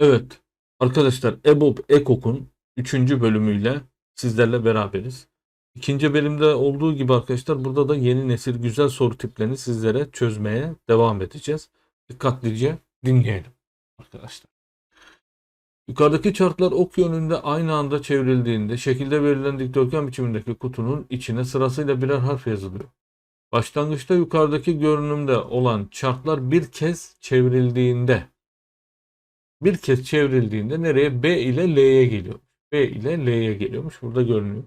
Evet arkadaşlar EBOB EKOK'un 3. bölümüyle sizlerle beraberiz. İkinci bölümde olduğu gibi arkadaşlar burada da yeni nesil güzel soru tiplerini sizlere çözmeye devam edeceğiz. Dikkatlice dinleyelim arkadaşlar. Yukarıdaki chartlar ok yönünde aynı anda çevrildiğinde şekilde verilen dikdörtgen biçimindeki kutunun içine sırasıyla birer harf yazılıyor. Başlangıçta yukarıdaki görünümde olan chartlar bir kez çevrildiğinde bir kez çevrildiğinde nereye? B ile L'ye geliyor. B ile L'ye geliyormuş. Burada görünüyor.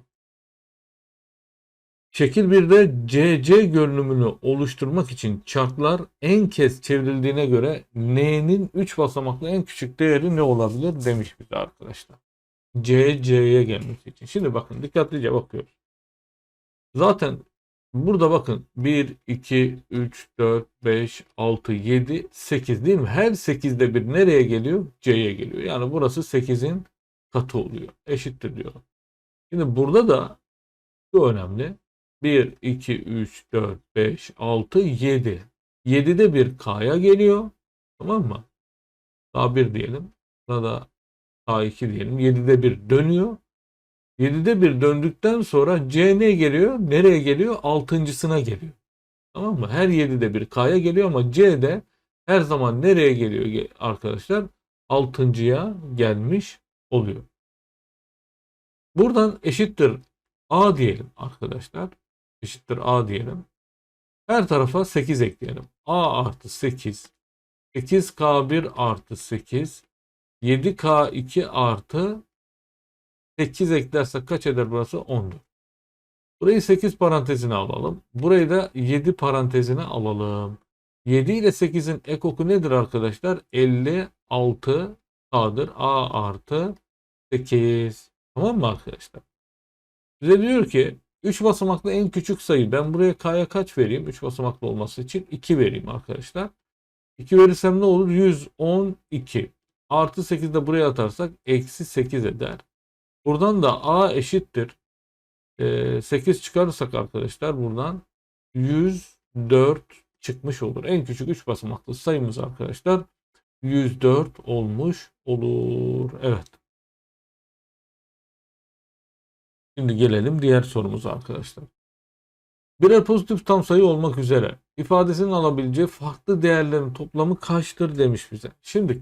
Şekil 1'de CC görünümünü oluşturmak için chartlar en kez çevrildiğine göre N'nin 3 basamaklı en küçük değeri ne olabilir demiş bize arkadaşlar. CC'ye gelmesi için. Şimdi bakın dikkatlice bakıyoruz. Zaten burada bakın 1, 2, 3, 4, 5, 6, 7, 8 değil mi? Her 8'de bir nereye geliyor? C'ye geliyor. Yani burası 8'in katı oluyor. Eşittir diyor. Şimdi burada da şu önemli. 1, 2, 3, 4, 5, 6, 7. 7'de bir K'ya geliyor. Tamam mı? K1 diyelim. Burada K2 diyelim. 7'de bir dönüyor. 7'de bir döndükten sonra C ne geliyor? Nereye geliyor? Altıncısına geliyor. Tamam mı? Her 7'de bir K'ya geliyor ama C de her zaman nereye geliyor ge- arkadaşlar? Altıncıya gelmiş oluyor. Buradan eşittir A diyelim arkadaşlar. Eşittir A diyelim. Her tarafa 8 ekleyelim. A artı 8. 8K1 artı 8. 7K2 artı 8 eklersek kaç eder burası? 10'dur. Burayı 8 parantezine alalım. Burayı da 7 parantezine alalım. 7 ile 8'in ekoku nedir arkadaşlar? 56 K'dır. A artı 8. Tamam mı arkadaşlar? Bize diyor ki 3 basamaklı en küçük sayı. Ben buraya K'ya kaç vereyim? 3 basamaklı olması için 2 vereyim arkadaşlar. 2 verirsem ne olur? 112. Artı 8 de buraya atarsak eksi 8 eder. Buradan da A eşittir. Ee, 8 çıkarırsak arkadaşlar buradan 104 çıkmış olur. En küçük 3 basamaklı sayımız arkadaşlar 104 olmuş olur. Evet. Şimdi gelelim diğer sorumuza arkadaşlar. Birer pozitif tam sayı olmak üzere ifadesinin alabileceği farklı değerlerin toplamı kaçtır demiş bize. Şimdi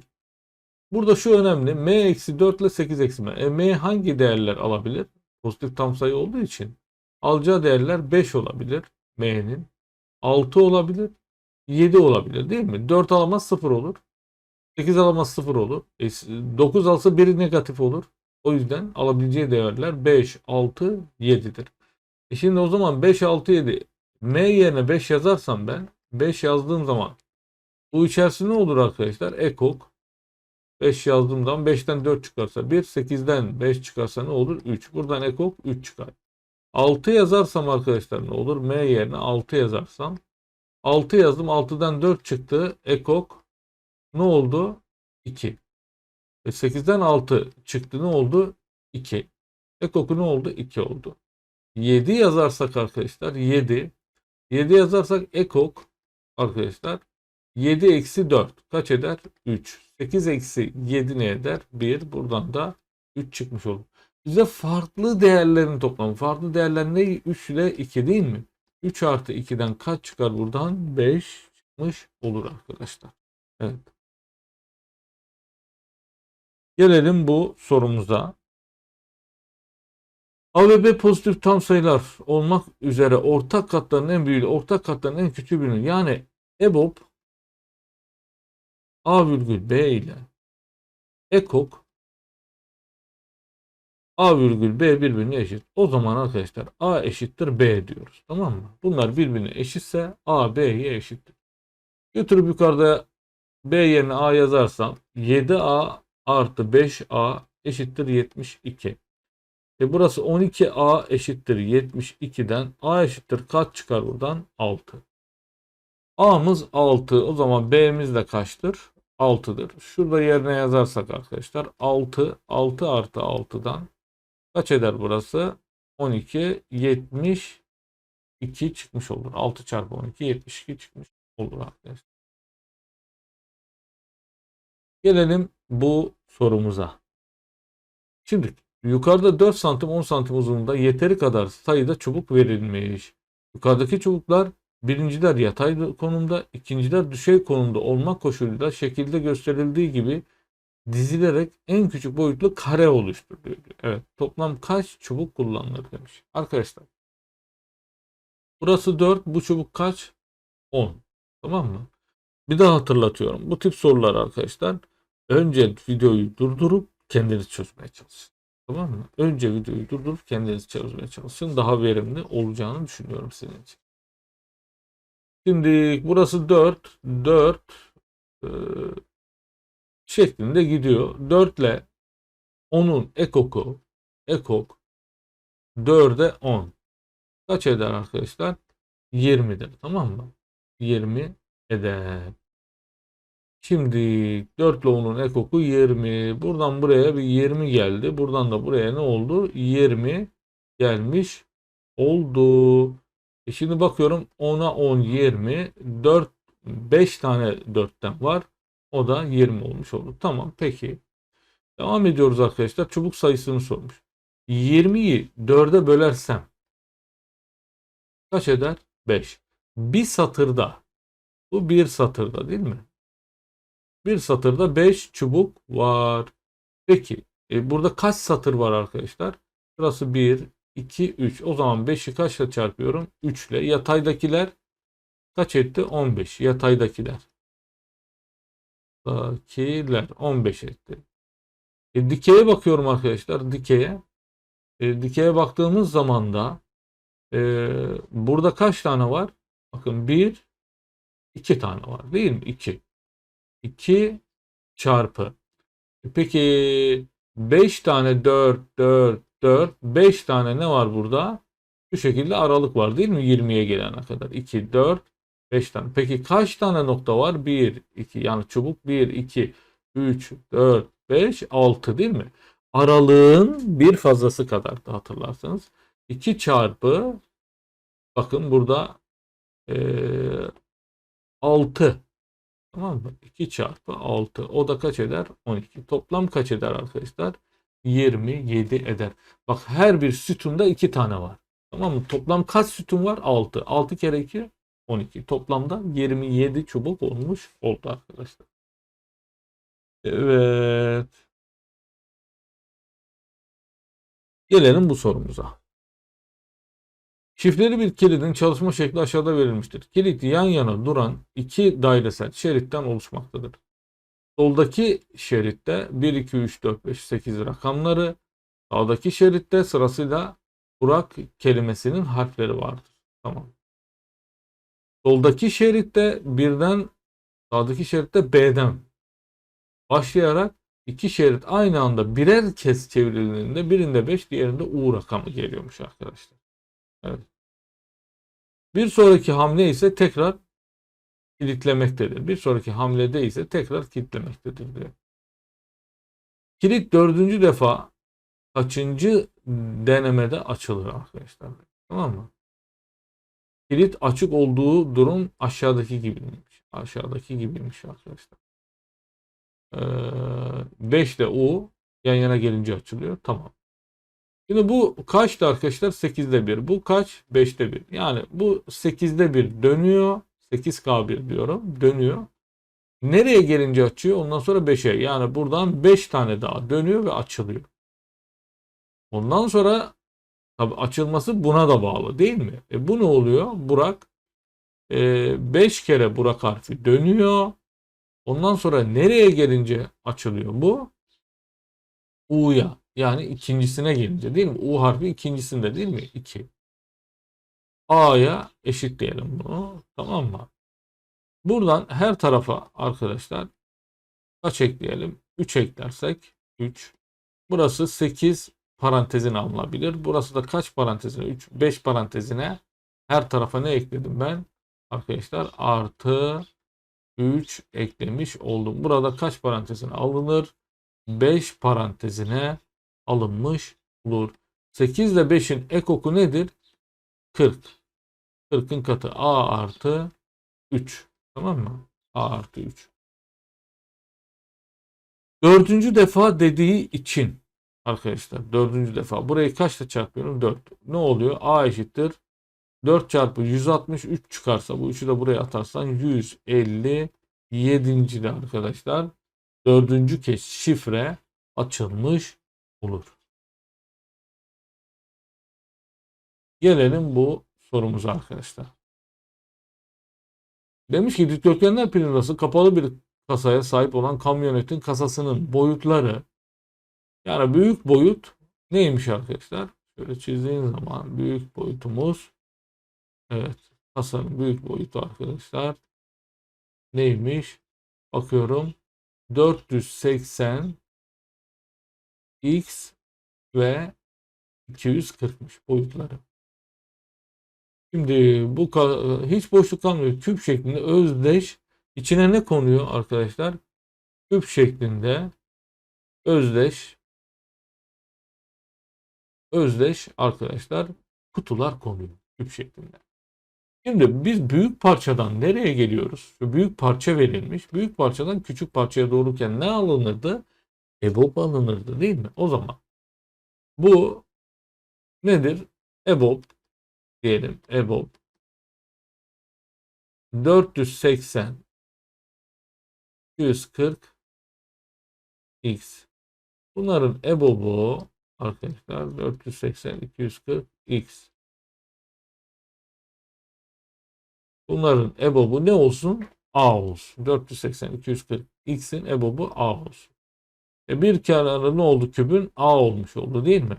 Burada şu önemli. M eksi 4 ile 8 eksi M. E, M hangi değerler alabilir? Pozitif tam sayı olduğu için. Alacağı değerler 5 olabilir. M'nin. 6 olabilir. 7 olabilir değil mi? 4 alamaz 0 olur. 8 alamaz 0 olur. E, 9 alsa biri negatif olur. O yüzden alabileceği değerler 5, 6, 7'dir. E şimdi o zaman 5, 6, 7 M yerine 5 yazarsam ben 5 yazdığım zaman bu içerisinde ne olur arkadaşlar? Ekok 5 yazdığımdan 5'ten 4 çıkarsa 1, 8'den 5 çıkarsa ne olur? 3. Buradan ekok 3 çıkar. 6 yazarsam arkadaşlar ne olur? M yerine 6 yazarsam 6 yazdım 6'dan 4 çıktı. Ekok ne oldu? 2. E 8'den 6 çıktı ne oldu? 2. Ekoku ne oldu? 2 oldu. 7 yazarsak arkadaşlar 7. 7 yazarsak ekok arkadaşlar 7 eksi 4 kaç eder? 3. 8 eksi 7 ne eder? 1. Buradan da 3 çıkmış olur. Bize farklı değerlerin toplamı. Farklı değerler ne? 3 ile 2 değil mi? 3 artı 2'den kaç çıkar buradan? 5 çıkmış olur arkadaşlar. Evet. Gelelim bu sorumuza. A ve B pozitif tam sayılar olmak üzere ortak katların en büyüğü, ortak katların en küçüğü bilinir. Yani EBOB A virgül B ile ekok A virgül B birbirine eşit. O zaman arkadaşlar A eşittir B diyoruz. Tamam mı? Bunlar birbirine eşitse A B'ye eşittir. Götürüp yukarıda B yerine A yazarsam 7A artı 5A eşittir 72. E burası 12A eşittir 72'den A eşittir kaç çıkar buradan? 6. A'mız 6. O zaman B'miz de kaçtır? 6'dır. Şurada yerine yazarsak arkadaşlar 6 6 artı 6'dan kaç eder burası? 12 72 çıkmış olur. 6 çarpı 12 72 çıkmış olur arkadaşlar. Gelelim bu sorumuza. Şimdi yukarıda 4 santim 10 santim uzunluğunda yeteri kadar sayıda çubuk verilmiş. Yukarıdaki çubuklar birinciler yatay konumda, ikinciler düşey konumda olmak koşuluyla şekilde gösterildiği gibi dizilerek en küçük boyutlu kare oluşturuyor. Evet toplam kaç çubuk kullanılır demiş. Arkadaşlar burası 4 bu çubuk kaç? 10. Tamam mı? Bir daha hatırlatıyorum. Bu tip sorular arkadaşlar önce videoyu durdurup kendiniz çözmeye çalışın. Tamam mı? Önce videoyu durdurup kendiniz çözmeye çalışın. Daha verimli olacağını düşünüyorum sizin için. Şimdi burası 4. 4 e, şeklinde gidiyor. 4 ile 10'un ekoku ekok 4'e 10. Kaç eder arkadaşlar? 20'dir. Tamam mı? 20 eder. Şimdi 4 ile 10'un ekoku 20. Buradan buraya bir 20 geldi. Buradan da buraya ne oldu? 20 gelmiş oldu. E şimdi bakıyorum 10'a 10 20. 4 5 tane 4'ten var. O da 20 olmuş oldu. Tamam peki. Devam ediyoruz arkadaşlar. Çubuk sayısını sormuş. 20'yi 4'e bölersem kaç eder? 5. Bir satırda bu bir satırda değil mi? Bir satırda 5 çubuk var. Peki e, burada kaç satır var arkadaşlar? Burası 1, 2, 3. O zaman 5'i kaçla çarpıyorum? 3 ile. Yataydakiler kaç etti? 15. Yataydakiler. Dakiler 15 etti. E, dikeye bakıyorum arkadaşlar. Dikeye. E, dikeye baktığımız zaman da e, burada kaç tane var? Bakın 1, 2 tane var değil mi? 2. 2 çarpı. E, Peki 5 tane 4, 4, 4, 5 tane ne var burada? Bu şekilde aralık var değil mi? 20'ye gelene kadar. 2, 4, 5 tane. Peki kaç tane nokta var? 1, 2 yani çubuk 1, 2, 3, 4, 5, 6 değil mi? Aralığın bir fazlası kadar da hatırlarsanız. 2 çarpı bakın burada eee 6 Tamam mı? 2 çarpı 6. O da kaç eder? 12. Toplam kaç eder arkadaşlar? 27 eder. Bak her bir sütunda 2 tane var. Tamam mı? Toplam kaç sütun var? 6. 6 kere 2 12. Toplamda 27 çubuk olmuş oldu arkadaşlar. Evet. Gelelim bu sorumuza. Şifreli bir kilidin çalışma şekli aşağıda verilmiştir. Kilit yan yana duran iki dairesel şeritten oluşmaktadır. Soldaki şeritte 1, 2, 3, 4, 5, 8 rakamları, sağdaki şeritte sırasıyla Burak kelimesinin harfleri vardır. Tamam. Soldaki şeritte birden sağdaki şeritte B'den başlayarak iki şerit aynı anda birer kez çevrildiğinde birinde 5 diğerinde U rakamı geliyormuş arkadaşlar. Evet. Bir sonraki hamle ise tekrar kilitlemektedir. Bir sonraki hamlede ise tekrar kilitlemektedir diyor. Kilit dördüncü defa kaçıncı denemede açılır arkadaşlar. Tamam mı? Kilit açık olduğu durum aşağıdaki gibiymiş. Aşağıdaki gibiymiş arkadaşlar. 5 ile U yan yana gelince açılıyor. Tamam. Şimdi bu kaçtı arkadaşlar? 8'de 1. Bu kaç? 5'te 1. Yani bu 8'de 1 dönüyor. 8K1 diyorum. Dönüyor. Nereye gelince açıyor? Ondan sonra 5'e. Yani buradan 5 tane daha dönüyor ve açılıyor. Ondan sonra tabi açılması buna da bağlı değil mi? E bu ne oluyor? Burak 5 e, kere Burak harfi dönüyor. Ondan sonra nereye gelince açılıyor bu? U'ya. Yani ikincisine gelince değil mi? U harfi ikincisinde değil mi? 2. A'ya eşitleyelim bunu. Tamam mı? Buradan her tarafa arkadaşlar kaç ekleyelim? 3 eklersek 3. Burası 8 parantezine alınabilir. Burası da kaç parantezine? 3, 5 parantezine her tarafa ne ekledim ben? Arkadaşlar artı 3 eklemiş oldum. Burada kaç parantezine alınır? 5 parantezine alınmış olur. 8 ile 5'in ekoku nedir? 40. 40'ın katı a artı 3. Tamam mı? a artı 3. Dördüncü defa dediği için arkadaşlar dördüncü defa burayı kaçla çarpıyorum? 4. Ne oluyor? A eşittir 4 çarpı 163 çıkarsa bu 3'ü de buraya atarsan 157. de arkadaşlar dördüncü kez şifre açılmış olur. Gelelim bu sorumuza arkadaşlar. Demiş ki dikdörtgenler planası kapalı bir kasaya sahip olan kamyonetin kasasının boyutları yani büyük boyut neymiş arkadaşlar? Şöyle çizdiğin zaman büyük boyutumuz evet kasanın büyük boyutu arkadaşlar neymiş? Bakıyorum 480 x ve 240'mış boyutları. Şimdi bu ka- hiç boşluk kalmıyor. Küp şeklinde özdeş içine ne konuyor arkadaşlar? Küp şeklinde özdeş özdeş arkadaşlar kutular konuyor küp şeklinde. Şimdi biz büyük parçadan nereye geliyoruz? Şu büyük parça verilmiş. Büyük parçadan küçük parçaya doğruken ne alınırdı? EBOB alınırdı değil mi? O zaman bu nedir? EBOB diyelim. EBOB 480 240 x. Bunların EBOB'u arkadaşlar 480 240 x. Bunların EBOB'u ne olsun? A olsun. 480 240 x'in EBOB'u A olsun. E bir kenarı ne oldu kübün? A olmuş oldu değil mi?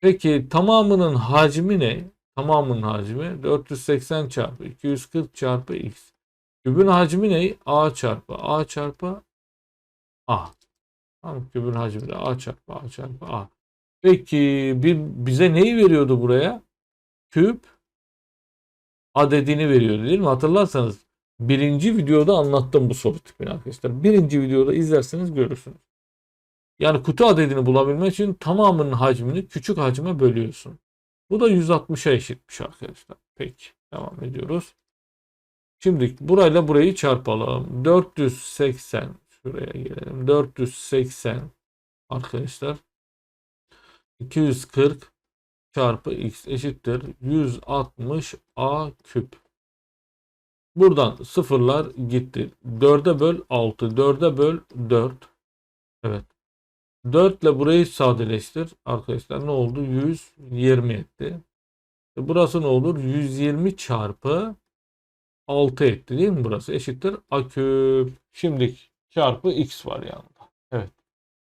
Peki tamamının hacmi ne? Tamamının hacmi 480 çarpı 240 çarpı x. Kübün hacmi ne? A çarpı A çarpı A. Tamam, kübün hacmi de A çarpı A çarpı A. Peki bir, bize neyi veriyordu buraya? Küp adedini veriyordu değil mi? Hatırlarsanız birinci videoda anlattım bu soru tipini arkadaşlar. Birinci videoda izlerseniz görürsünüz. Yani kutu adedini bulabilmek için tamamının hacmini küçük hacme bölüyorsun. Bu da 160'a eşitmiş arkadaşlar. Peki devam ediyoruz. Şimdi burayla burayı çarpalım. 480 şuraya gelelim. 480 arkadaşlar 240 çarpı x eşittir 160 a küp. Buradan sıfırlar gitti. 4'e böl 6. 4'e böl 4. Evet. 4 ile burayı sadeleştir. Arkadaşlar ne oldu? 120 etti. E burası ne olur? 120 çarpı 6 etti değil mi burası? Eşittir a küp. Şimdi çarpı x var yanında. Evet.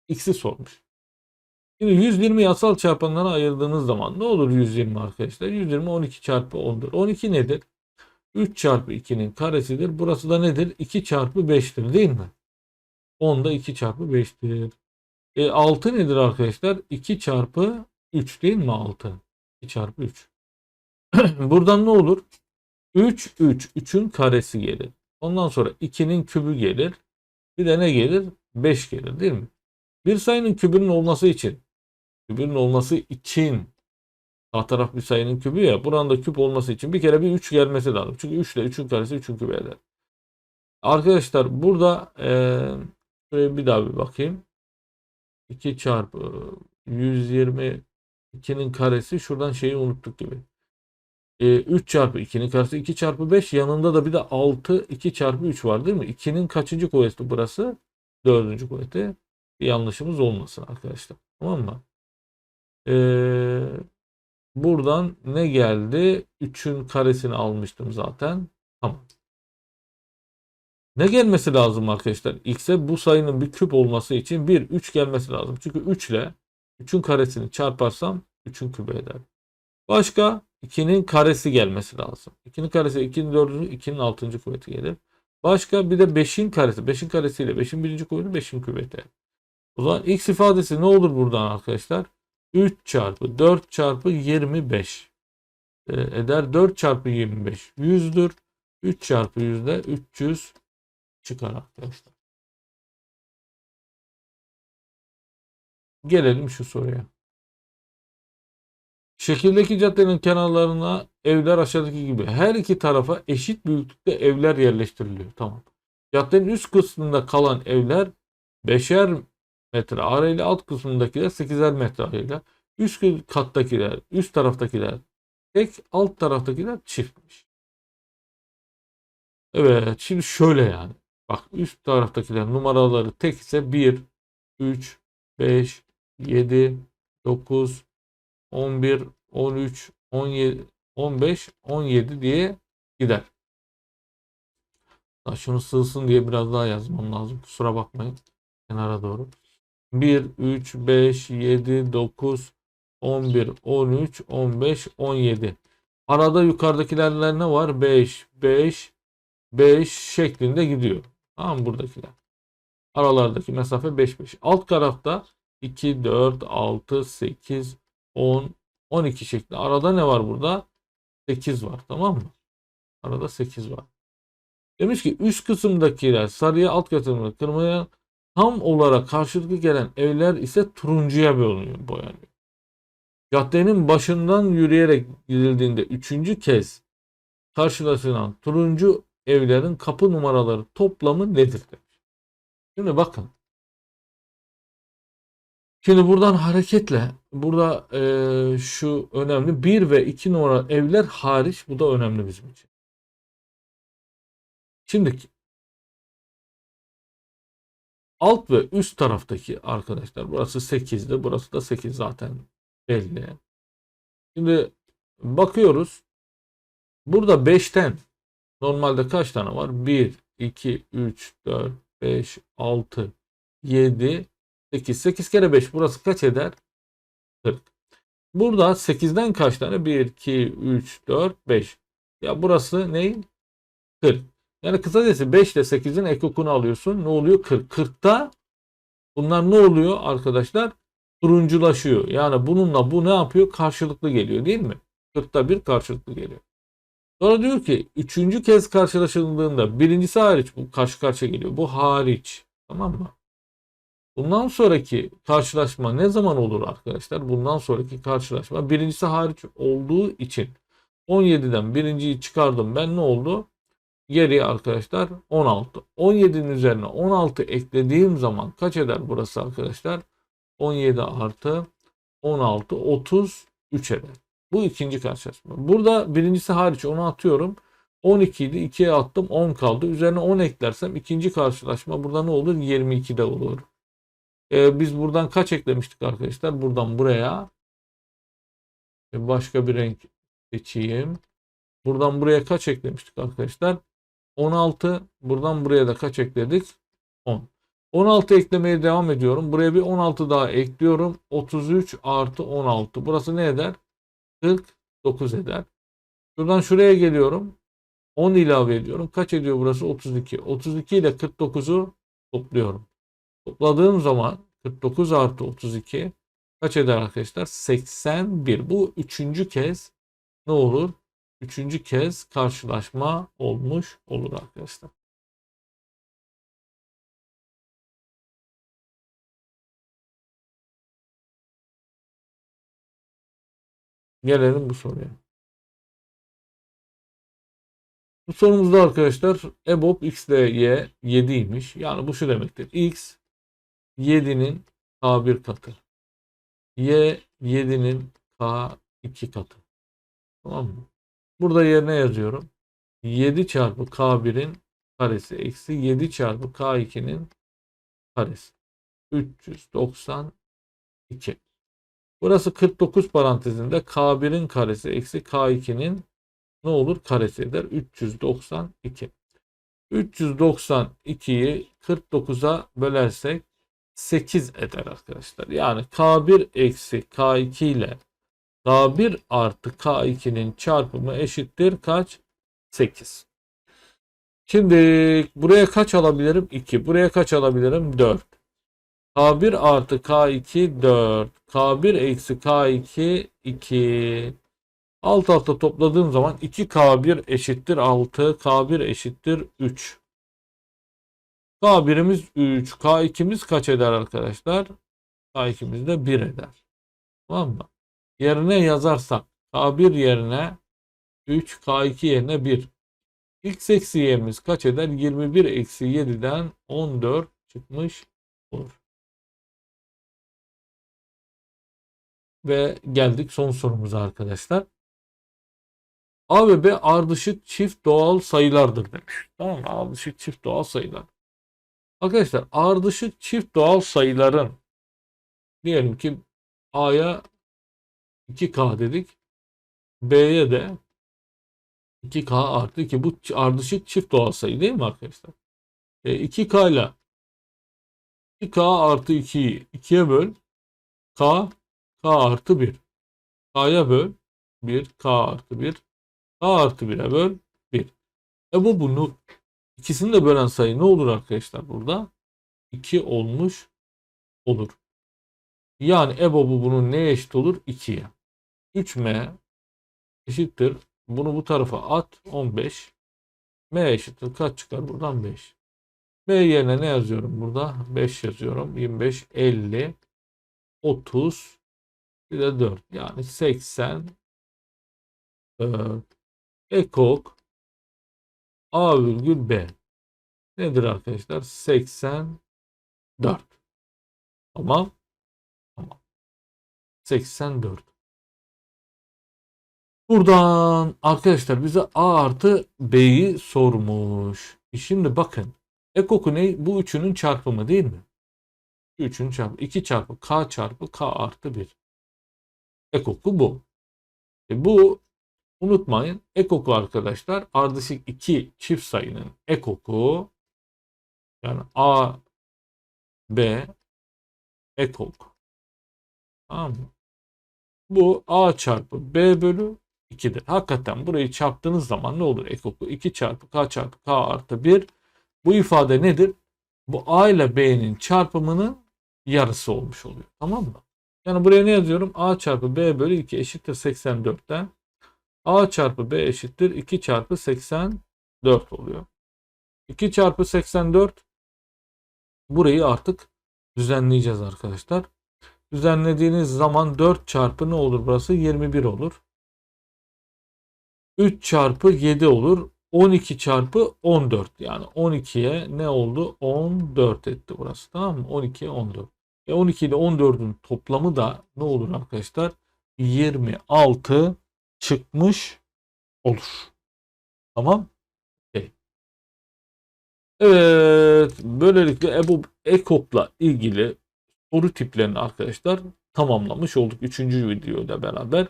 X'i sormuş. Şimdi 120 yasal çarpanlara ayırdığınız zaman ne olur 120 arkadaşlar? 120 12 çarpı 10'dur. 12 nedir? 3 çarpı 2'nin karesidir. Burası da nedir? 2 çarpı 5'tir değil mi? 10 da 2 çarpı 5'tir. E, 6 nedir arkadaşlar? 2 çarpı 3 değil mi 6? 2 çarpı 3. Buradan ne olur? 3, 3. 3'ün karesi gelir. Ondan sonra 2'nin kübü gelir. Bir de ne gelir? 5 gelir değil mi? Bir sayının kübünün olması için kübünün olması için sağ taraf bir sayının kübü ya buranın da küp olması için bir kere bir 3 gelmesi lazım. Çünkü 3 ile 3'ün karesi 3'ün kübü eder. Arkadaşlar burada ee, şöyle bir daha bir bakayım. 2 çarpı 122'nin karesi şuradan şeyi unuttuk gibi. E, 3 çarpı 2'nin karesi 2 çarpı 5 yanında da bir de 6 2 çarpı 3 var değil mi? 2'nin kaçıncı kuvveti burası? Dördüncü kuvveti. Bir yanlışımız olmasın arkadaşlar. Tamam mı? Ee, buradan ne geldi? 3'ün karesini almıştım zaten. Tamam. Ne gelmesi lazım arkadaşlar? X'e bu sayının bir küp olması için bir 3 gelmesi lazım. Çünkü 3 ile 3'ün karesini çarparsam 3'ün kübü eder. Başka 2'nin karesi gelmesi lazım. 2'nin karesi 2'nin 4'ün 2'nin 6. kuvveti gelir. Başka bir de 5'in karesi. 5'in karesiyle 5'in 1. kuvveti 5'in kübeti. O zaman x ifadesi ne olur buradan arkadaşlar? 3 çarpı 4 çarpı 25 e, eder. 4 çarpı 25 100'dür. 3 çarpı 100 de 300 çıkar arkadaşlar. Gelelim şu soruya. Şekildeki caddenin kenarlarına evler aşağıdaki gibi her iki tarafa eşit büyüklükte evler yerleştiriliyor. Tamam. Caddenin üst kısmında kalan evler beşer metre arayla alt kısmındakiler 8'er metre arayla. Üst kattakiler, üst taraftakiler tek, alt taraftakiler çiftmiş. Evet, şimdi şöyle yani. Bak üst taraftakiler numaraları tek ise 1, 3, 5, 7, 9, 11, 13, 17, 15, 17 diye gider. Daha şunu sığsın diye biraz daha yazmam lazım. Kusura bakmayın. Kenara doğru. 1, 3, 5, 7, 9, 11, 13, 15, 17. Arada yukarıdakilerle ne var? 5, 5, 5 şeklinde gidiyor. Tamam buradakiler. Aralardaki mesafe 5, 5. Alt tarafta 2, 4, 6, 8, 10, 12 şeklinde. Arada ne var burada? 8 var. Tamam mı? Arada 8 var. Demiş ki üst kısımdakiler sarıya alt kısımda kırmızıya tam olarak karşılıklı gelen evler ise turuncuya bölünüyor, boyanıyor. Caddenin başından yürüyerek gidildiğinde üçüncü kez karşılaşılan turuncu evlerin kapı numaraları toplamı nedir demiş. Şimdi bakın. Şimdi buradan hareketle burada e, şu önemli 1 ve 2 numara evler hariç bu da önemli bizim için. Şimdi alt ve üst taraftaki arkadaşlar burası 8'di burası da 8 zaten belli. Şimdi bakıyoruz burada 5'ten normalde kaç tane var? 1, 2, 3, 4, 5, 6, 7, 8. 8 kere 5 burası kaç eder? 40. Burada 8'den kaç tane? 1, 2, 3, 4, 5. Ya burası ne? 40. Yani kısacası 5 ile 8'in ekokunu alıyorsun. Ne oluyor? 40. 40'ta bunlar ne oluyor arkadaşlar? Turunculaşıyor. Yani bununla bu ne yapıyor? Karşılıklı geliyor değil mi? 40'ta bir karşılıklı geliyor. Sonra diyor ki üçüncü kez karşılaşıldığında birincisi hariç bu karşı karşıya geliyor. Bu hariç. Tamam mı? Bundan sonraki karşılaşma ne zaman olur arkadaşlar? Bundan sonraki karşılaşma birincisi hariç olduğu için 17'den birinciyi çıkardım. Ben ne oldu? Geriye arkadaşlar 16. 17'nin üzerine 16 eklediğim zaman kaç eder burası arkadaşlar? 17 artı 16 33 eder. Bu ikinci karşılaşma. Burada birincisi hariç onu atıyorum. 12 idi 2'ye attım 10 kaldı. Üzerine 10 eklersem ikinci karşılaşma burada ne olur? 22'de olur. Ee, biz buradan kaç eklemiştik arkadaşlar? Buradan buraya başka bir renk seçeyim. Buradan buraya kaç eklemiştik arkadaşlar? 16. Buradan buraya da kaç ekledik? 10. 16 eklemeye devam ediyorum. Buraya bir 16 daha ekliyorum. 33 artı 16. Burası ne eder? 49 eder. Şuradan şuraya geliyorum. 10 ilave ediyorum. Kaç ediyor burası? 32. 32 ile 49'u topluyorum. Topladığım zaman 49 artı 32 kaç eder arkadaşlar? 81. Bu üçüncü kez ne olur? Üçüncü kez karşılaşma olmuş olur arkadaşlar. Gelelim bu soruya. Bu sorumuzda arkadaşlar EBOB x ile y 7'ymiş. Yani bu şu demektir. x 7'nin k1 katı. y 7'nin k2 katı. Tamam mı? Burada yerine yazıyorum. 7 çarpı k1'in karesi eksi 7 çarpı k2'nin karesi. 392. Burası 49 parantezinde K1'in karesi eksi K2'nin ne olur? Karesi eder. 392. 392'yi 49'a bölersek 8 eder arkadaşlar. Yani K1 eksi K2 ile K1 artı K2'nin çarpımı eşittir kaç? 8. Şimdi buraya kaç alabilirim? 2. Buraya kaç alabilirim? 4. K1 artı K2 4. K1 eksi K2 2. Alt alta topladığım zaman 2K1 eşittir 6. K1 eşittir 3. K1'imiz 3. K2'miz kaç eder arkadaşlar? K2'miz de 1 eder. Tamam mı? Yerine yazarsak K1 yerine 3, K2 yerine 1. X eksi y'miz kaç eder? 21 eksi 7'den 14 çıkmış olur. Ve geldik son sorumuza arkadaşlar. A ve B ardışık çift doğal sayılardır demiş. Tamam mı? Ardışık çift doğal sayılar. Arkadaşlar ardışık çift doğal sayıların diyelim ki A'ya 2K dedik. B'ye de 2K artı 2. Bu ardışık çift doğal sayı değil mi arkadaşlar? E, 2K ile 2K artı 2'yi 2'ye böl. K, K artı 1. K'ya böl. 1, K artı 1. K artı 1'e böl. 1. E bu bunu ikisini de bölen sayı ne olur arkadaşlar burada? 2 olmuş olur. Yani EBOB'u bunun neye eşit olur? 2'ye. 3M eşittir. Bunu bu tarafa at. 15. M eşittir. Kaç çıkar? Buradan 5. M yerine ne yazıyorum burada? 5 yazıyorum. 25, 50, 30, bir de 4. Yani 80 e, ekok A virgül B. Nedir arkadaşlar? 84. Tamam. Tamam. 84. Buradan arkadaşlar bize A artı B'yi sormuş. E Şimdi bakın. Ekoku ne? Bu üçünün çarpımı değil mi? 3'ün çarpı 2 çarpı K çarpı K artı 1. Ekoku bu. E bu unutmayın ekoku arkadaşlar ardışık iki çift sayının ekoku yani A B ekok. Tamam mı? Bu A çarpı B bölü 2'dir. Hakikaten burayı çarptığınız zaman ne olur ekoku? 2 çarpı K çarpı K artı 1. Bu ifade nedir? Bu A ile B'nin çarpımının yarısı olmuş oluyor. Tamam mı? Yani buraya ne yazıyorum? A çarpı B bölü 2 eşittir 84'ten. A çarpı B eşittir 2 çarpı 84 oluyor. 2 çarpı 84 burayı artık düzenleyeceğiz arkadaşlar. Düzenlediğiniz zaman 4 çarpı ne olur burası? 21 olur. 3 çarpı 7 olur. 12 çarpı 14 yani 12'ye ne oldu? 14 etti burası tamam mı? 12'ye 14. E 12 ile 14'ün toplamı da ne olur arkadaşlar? 26 çıkmış olur. Tamam. Okay. Evet. Böylelikle Ebu Ekok'la ilgili soru tiplerini arkadaşlar tamamlamış olduk. Üçüncü videoyla beraber.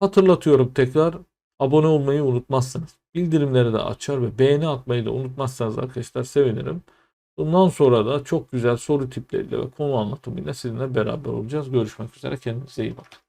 Hatırlatıyorum tekrar. Abone olmayı unutmazsınız. Bildirimleri de açar ve beğeni atmayı da unutmazsanız arkadaşlar sevinirim. Bundan sonra da çok güzel soru tipleriyle ve konu anlatımıyla sizinle beraber olacağız. Görüşmek üzere. Kendinize iyi bakın.